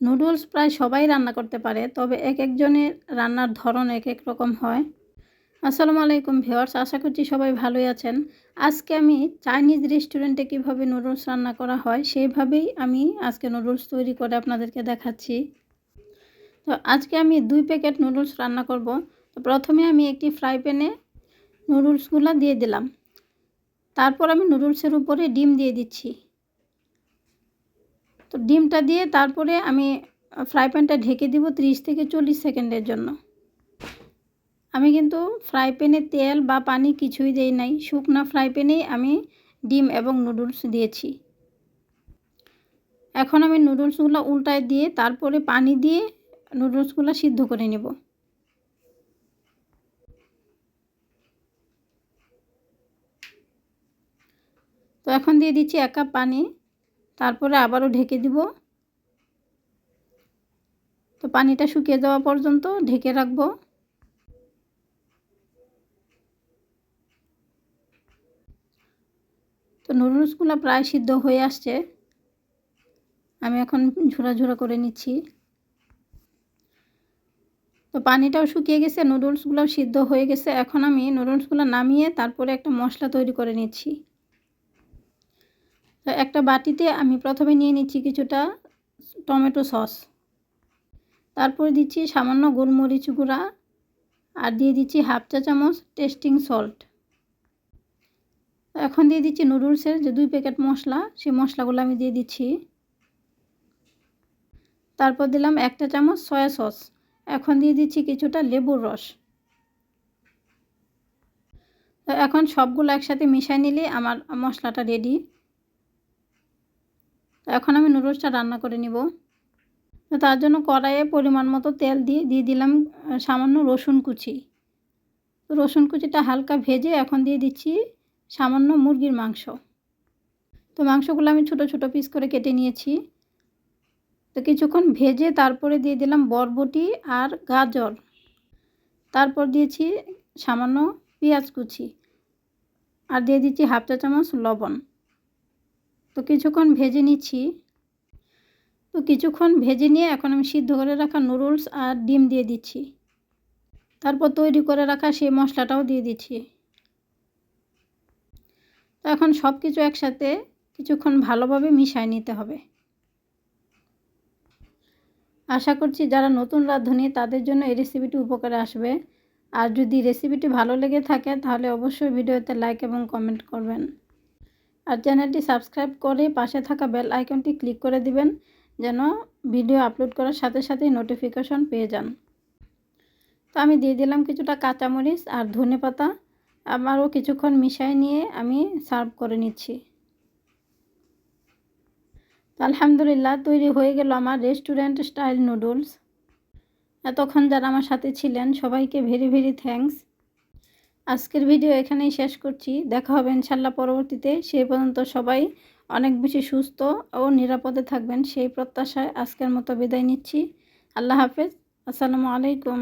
Noodles প্রায় সবাই রান্না করতে পারে, তবে এক একজনের রান্নার ধরন এক এক রকম হয়। আসসালামু আলাইকুম ভিওয়ার্স আশা করছি সবাই ভালোই আছেন। আজকে আমি চাইনিজ রেস্টুরেন্টে কীভাবে নুডলস রান্না করা হয় সেইভাবেই আমি আজকে নুডলস তৈরি করে আপনাদেরকে দেখাচ্ছি। তো আজকে আমি দুই প্যাকেট নুডলস রান্না করব। তো প্রথমে আমি একটি ফ্রাই প্যানে নুডলসগুলো দিয়ে দিলাম। তারপর আমি নুডলসের উপরে ডিম দিয়ে দিচ্ছি। তো ডিমটা দিয়ে তারপরে আমি ফ্রাই প্যানটা ঢেকে দিব ত্রিশ থেকে চল্লিশ সেকেন্ডের জন্য। আমি কিন্তু ফ্রাই প্যানে তেল বা পানি কিছুই দেই নাই। শুকনা ফ্রাই প্যানেই আমি ডিম এবং নুডলস দিয়েছি। এখন আমি নুডলসগুলো উল্টায় দিয়ে তারপরে পানি দিয়ে নুডলসগুলো সিদ্ধ করে নেব। তো এখন দিয়ে দিচ্ছি এক কাপ পানি। তারপরে আবারও ঢেকে দিব। তো পানিটা শুকিয়ে যাওয়া পর্যন্ত ঢেকে রাখব। তো নুডলসগুলো প্রায় সিদ্ধ হয়ে আসছে। আমি এখন ঝোড়া ঝোড়া করে নিচ্ছি। তো পানিটাও শুকিয়ে গেছে, নুডলসগুলোও সিদ্ধ হয়ে গেছে। এখন আমি নুডলসগুলো নামিয়ে তারপরে একটা মশলা তৈরি করে নিচ্ছি। তো একটা বাটিতে আমি প্রথমে নিয়ে নিচ্ছি কিছুটা টমেটো সস। তারপরে দিচ্ছি সামান্য গোলমরিচ গুঁড়া আর দিয়ে দিচ্ছি হাফ চা চামচ টেস্টিং সল্ট। এখন দিয়ে দিচ্ছি নুডলসের যে দুই প্যাকেট মশলা, সেই মশলাগুলো আমি দিয়ে দিচ্ছি। তারপর দিলাম একটা চামচ সয়া সস। এখন দিয়ে দিচ্ছি কিছুটা লেবুর রস। এখন সবগুলো একসাথে মিশাই নিলে আমার মশলাটা রেডি। এখন আমি নুডলসটা রান্না করে নিব। তো তার জন্য কড়াইয়ে পরিমাণ মতো তেল দিয়ে দিয়ে দিলাম সামান্য রসুন কুচি। তো রসুন কুচিটা হালকা ভেজে এখন দিয়ে দিচ্ছি সামান্য মুরগির মাংস। তো মাংসগুলো আমি ছোট ছোট পিস করে কেটে নিয়েছি। তো কিছুক্ষণ ভেজে তারপরে দিয়ে দিলাম বরবটি আর গাজর। তারপর দিয়েছি সামান্য পেঁয়াজ কুচি। আর দিয়ে দিচ্ছি হাফ চা চামচ লবণ। তো কিছুক্ষণ ভেজে নিচ্ছি। তো কিছুক্ষণ ভেজে নিয়ে এখন আমি সিদ্ধ করে রাখা নুডলস আর ডিম দিয়ে দিচ্ছি। তারপর তৈরি করে রাখা সেই মশলাটাও দিয়ে দিচ্ছি। তো এখন সব কিছু একসাথে কিছুক্ষণ ভালোভাবে মিশায় নিতে হবে। আশা করছি যারা নতুন রাঁধুনি, তাদের জন্য এই রেসিপিটি উপকারে আসবে। আর যদি রেসিপিটি ভালো লেগে থাকে, তাহলে অবশ্যই ভিডিওতে লাইক এবং কমেন্ট করবেন। আর চ্যানেলটি সাবস্ক্রাইব করে পাশে থাকা বেল আইকনটি ক্লিক করে দিবেন, যেন ভিডিও আপলোড করার সাথে সাথেই নোটিফিকেশন পেয়ে যান। তো আমি দিয়ে দিলাম কিছুটা কাঁচামরিচ আর ধনে পাতা। আমারও কিছুক্ষণ মিশাই নিয়ে আমি সার্ভ করে নিচ্ছি। আলহামদুলিল্লাহ, তৈরি হয়ে গেল আমার রেস্টুরেন্ট স্টাইল নুডলস। এতক্ষণ যারা আমার সাথে ছিলেন, সবাইকে ভেরি ভেরি থ্যাংকস আজকের ভিডিও এখানেই শেষ করছি। দেখা হবে ইনশাল্লাহ পরবর্তীতে। সেই পর্যন্ত সবাই অনেক বেশি সুস্থ ও নিরাপদে থাকবেন। সেই প্রত্যাশায় আজকের মতো বিদায় নিচ্ছি। আল্লাহ হাফেজ। আসসালামু আলাইকুম।